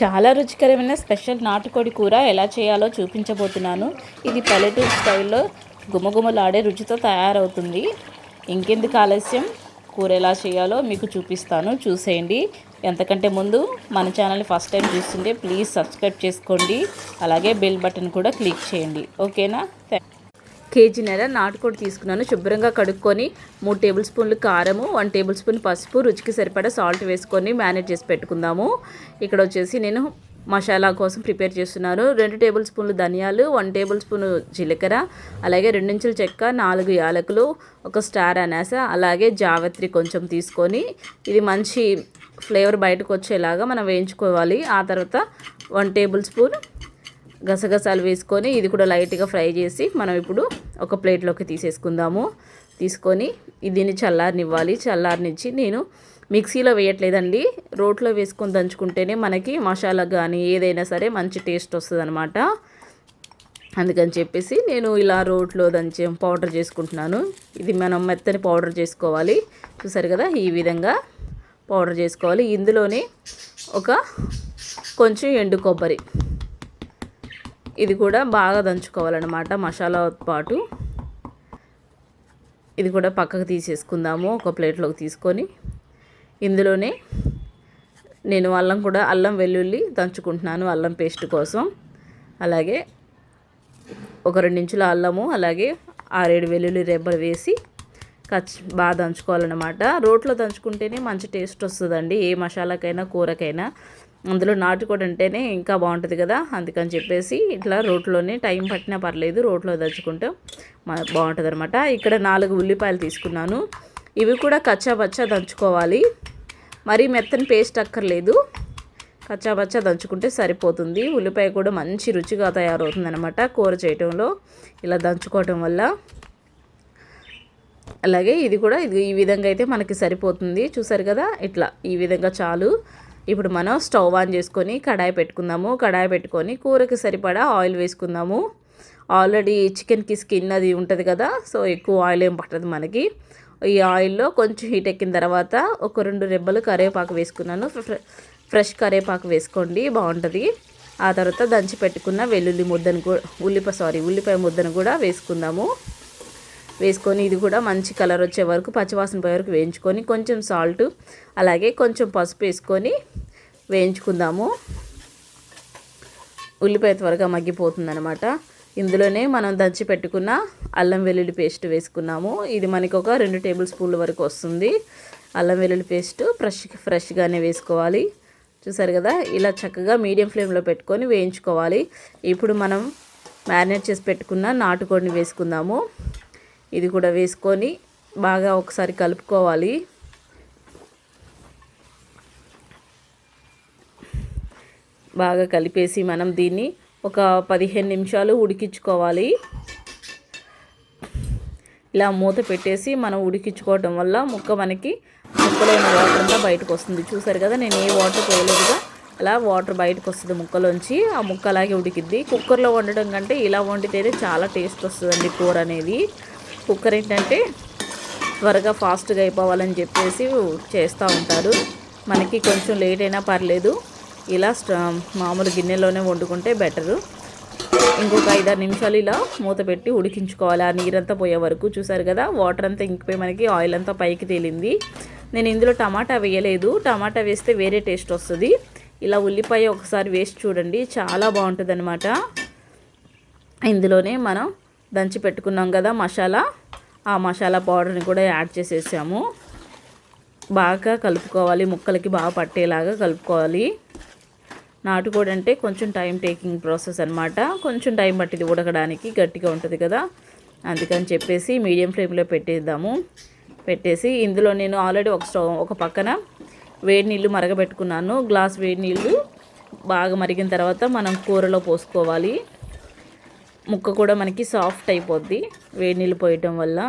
చాలా రుచికరమైన స్పెషల్ నాటుకోడి కూర ఎలా చేయాలో చూపించబోతున్నాను. ఇది పల్లెటూరు స్టైల్లో గుమగుమలాడే రుచితో తయారవుతుంది. ఇంకెందుకు ఆలస్యం? కూర ఎలా చేయాలో మీకు చూపిస్తాను. చూసేయండి. ఎంతకంటే ముందు మన ఛానల్ ఫస్ట్ టైం చూస్తుంటే ప్లీజ్ సబ్స్క్రైబ్ చేసుకోండి. అలాగే బెల్ బటన్ కూడా క్లిక్ చేయండి. ఓకేనా? థ్యాంక్ కేజీన్నర నాటుకోడి తీసుకున్నాను. శుభ్రంగా కడుక్కొని మూడు టేబుల్ స్పూన్లు కారము వన్ టేబుల్ స్పూన్ పసుపు రుచికి సరిపడా సాల్ట్ వేసుకొని మేనేజ్ చేసి పెట్టుకుందాము. ఇక్కడ వచ్చేసి నేను మసాలా కోసం ప్రిపేర్ చేస్తున్నాను. రెండు టేబుల్ స్పూన్లు ధనియాలు వన్ టేబుల్ స్పూన్ జీలకర్ర అలాగే రెండించుల చెక్క నాలుగు యాలకులు ఒక స్టార్ అనాస అలాగే జావత్రి కొంచెం తీసుకొని ఇది మంచి ఫ్లేవర్ బయటకు వచ్చేలాగా మనం వేయించుకోవాలి. ఆ తర్వాత వన్ టేబుల్ స్పూన్ గసగసాలు వేసుకొని ఇది కూడా లైట్గా ఫ్రై చేసి మనం ఇప్పుడు ఒక ప్లేట్లోకి తీసేసుకుందాము. తీసుకొని దీన్ని చల్లారనివ్వాలి. చల్లారనిచ్చి నేను మిక్సీలో వేయట్లేదండి. రోట్లో వేసుకొని దంచుకుంటేనే మనకి మసాలా కానీ ఏదైనా సరే మంచి టేస్ట్ వస్తుంది అనమాట అందుకని చెప్పేసి నేను ఇలా రోట్లో దంచి పౌడర్ చేసుకుంటున్నాను. ఇది మనం మెత్తని పౌడర్ చేసుకోవాలి. చూసారు కదా? ఈ విధంగా పౌడర్ చేసుకోవాలి. ఇందులోనే ఒక కొంచెం ఎండు కొబ్బరి. ఇది కూడా బాగా దంచుకోవాలన్నమాట మసాలా పాటు. ఇది కూడా పక్కకు తీసేసుకుందాము ఒక ప్లేట్లోకి తీసుకొని. ఇందులోనే నేను అల్లం కూడా అల్లం వెల్లుల్లి దంచుకుంటున్నాను అల్లం పేస్ట్ కోసం. అలాగే ఒక రెండించుల అల్లము అలాగే ఆరేడు వెల్లుల్లి రెబ్బలు వేసి కచ్ బాగా దంచుకోవాలన్నమాట. రోట్లో దంచుకుంటేనే మంచి టేస్ట్ వస్తుందండి ఏ మసాలాకైనా కూరకైనా. అందులో నాటుకోడి అంటేనే ఇంకా బాగుంటుంది కదా అందుకని చెప్పేసి ఇట్లా రోట్లోనే టైం పట్టినా పర్లేదు రోట్లో దంచుకుంటే బాగుంటుంది అనమాట ఇక్కడ నాలుగు ఉల్లిపాయలు తీసుకున్నాను. ఇవి కూడా కచ్చాబచ్చా దంచుకోవాలి. మరీ మెత్తని పేస్ట్ అక్కర్లేదు. కచ్చాబచ్చా దంచుకుంటే సరిపోతుంది. ఉల్లిపాయ కూడా మంచి రుచిగా తయారవుతుంది అనమాట కూర చేయటంలో. ఇలా దంచుకోవటం వల్ల. అలాగే ఇది కూడా ఇది ఈ విధంగా అయితే మనకి సరిపోతుంది. చూసారు కదా? ఇట్లా ఈ విధంగా చాలు. ఇప్పుడు మనం స్టవ్ ఆన్ చేసుకొని కడాయి పెట్టుకుందాము. కడాయి పెట్టుకొని కూరకి సరిపడా ఆయిల్ వేసుకుందాము. ఆల్రెడీ చికెన్కి స్కిన్ అది ఉంటుంది కదా సో ఎక్కువ ఆయిల్ ఏం పట్టదు మనకి. ఈ ఆయిల్లో కొంచెం హీట్ ఎక్కిన తర్వాత ఒక రెండు రెబ్బలు కరివేపాకు వేసుకున్నాను. ఫ్రెష్ కరివేపాకు వేసుకోండి బాగుంటుంది. ఆ తర్వాత దంచి పెట్టుకున్న వెల్లుల్లి ముద్దను కూడా ఉల్లిపాయ సారీ ఉల్లిపాయ ముద్దను కూడా వేసుకుందాము. వేసుకొని ఇది కూడా మంచి కలర్ వచ్చే వరకు పచ్చివాసన పోయే వరకు వేయించుకొని కొంచెం సాల్ట్ అలాగే కొంచెం పసుపు వేసుకొని వేయించుకుందాము. ఉల్లిపాయ త్వరగా మగ్గిపోతుందనమాట ఇందులోనే మనం దంచి పెట్టుకున్న అల్లం వెల్లుల్లి పేస్ట్ వేసుకున్నాము. ఇది మనకి ఒక రెండు టేబుల్ స్పూన్ల వరకు వస్తుంది. అల్లం వెల్లుల్లి పేస్ట్ ఫ్రెష్ ఫ్రెష్గానే వేసుకోవాలి. చూసారు కదా? ఇలా చక్కగా మీడియం ఫ్లేమ్లో పెట్టుకొని వేయించుకోవాలి. ఇప్పుడు మనం మ్యారినేట్ చేసి పెట్టుకున్న నాటుకోడిని వేసుకుందాము. ఇది కూడా వేసుకొని బాగా ఒకసారి కలుపుకోవాలి. బాగా కలిపేసి మనం దీన్ని ఒక పదిహేను నిమిషాలు ఉడికించుకోవాలి. ఇలా మూత పెట్టేసి మనం ఉడికించుకోవటం వల్ల ముక్క మనకి ముక్కలోని వాటర్ అంతా బయటకు వస్తుంది. చూసారు కదా నేను ఏ వాటర్ పోయలేదుగా. అలా వాటర్ బయటకు వస్తుంది ముక్కలోంచి. ఆ ముక్క అలాగే ఉడికిద్ది. కుక్కర్లో వండడం కంటే ఇలా వండితేనే చాలా టేస్ట్ వస్తుందండి కూర అనేది. కుక్కర్ ఏంటంటే త్వరగా ఫాస్ట్గా అయిపోవాలని చెప్పేసి చేస్తూ ఉంటారు. మనకి కొంచెం లేట్ అయినా పర్లేదు. ఇలా మామూలు గిన్నెలోనే వండుకుంటే బెటరు. ఇంకొక ఐదారు నిమిషాలు ఇలా మూత పెట్టి ఉడికించుకోవాలి. ఆ నీరంతా పోయే వరకు చూసారు కదా వాటర్ అంతా ఇంకిపోయి మనకి ఆయిల్ అంతా పైకి తేలింది. నేను ఇందులో టమాటా వేయలేదు. టమాటా వేస్తే వేరే టేస్ట్ వస్తుంది. ఇలా ఉల్లిపాయ ఒకసారి వేసి చూడండి. చాలా బాగుంటుంది అనమాట ఇందులోనే మనం దంచి పెట్టుకున్నాం కదా మసాలా. ఆ మసాలా పౌడర్ని కూడా యాడ్ చేసేసాము. బాగా కలుపుకోవాలి. ముక్కలకి బాగా పట్టేలాగా కలుపుకోవాలి. నాటుకోడి అంటే కొంచెం టైం టేకింగ్ ప్రాసెస్ అనమాట కొంచెం టైం పట్టింది ఉడకడానికి గట్టిగా ఉంటుంది కదా. అందుకని చెప్పేసి మీడియం ఫ్లేమ్లో పెట్టేద్దాము. పెట్టేసి ఇందులో నేను ఆల్రెడీ ఒక స్టవ్ ఒక పక్కన వేడి నీళ్ళు మరగబెట్టుకున్నాను. గ్లాస్ వేడి నీళ్ళు బాగా మరిగిన తర్వాత మనం కూరలో పోసుకోవాలి. ముక్క కూడా మనకి సాఫ్ట్ అయిపోద్ది వేడి నీళ్ళు పోయటం వల్ల.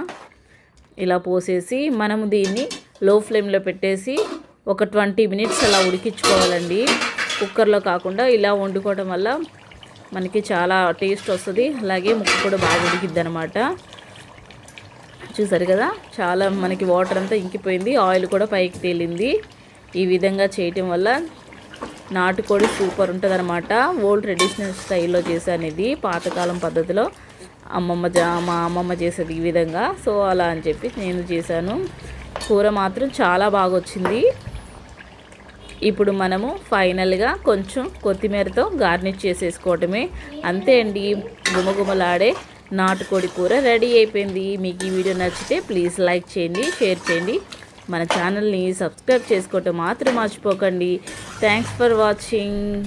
ఇలా పోసేసి మనము దీన్ని లో ఫ్లేమ్లో పెట్టేసి ఒక ట్వంటీ మినిట్స్ అలా ఉడికించుకోవాలండి. కుక్కర్లో కాకుండా ఇలా వండుకోవడం వల్ల మనకి చాలా టేస్ట్ వస్తుంది. అలాగే ముక్క కూడా బాగా ఉడికిద్ది అనమాట చూసారు కదా? చాలా మనకి వాటర్ అంతా ఇంకిపోయింది. ఆయిల్ కూడా పైకి తేలింది. ఈ విధంగా చేయటం వల్ల నాటుకోడి సూపర్ ఉంటుంది అనమాట ఓల్డ్ ట్రెడిషనల్ స్టైల్లో చేశాను ఇది పాతకాలం పద్ధతిలో అమ్మమ్మ జా మా అమ్మమ్మ చేసేది ఈ విధంగా. సో అలా అని చెప్పి నేను చేశాను. కూర మాత్రం చాలా బాగా వచ్చింది ఇప్పుడు మనము ఫైనల్గా కొంచెం కొత్తిమీరతో గార్నిష్ చేసేసుకోవటమే. అంతే అండి. గుమగుమలాడే నాటుకోడి కూర రెడీ అయిపోయింది. మీకు ఈ వీడియో నచ్చితే ప్లీజ్ లైక్ చేయండి షేర్ చేయండి. మన ఛానల్ని సబ్స్క్రైబ్ చేసుకోవటం మాత్రం మర్చిపోకండి. Thanks for watching.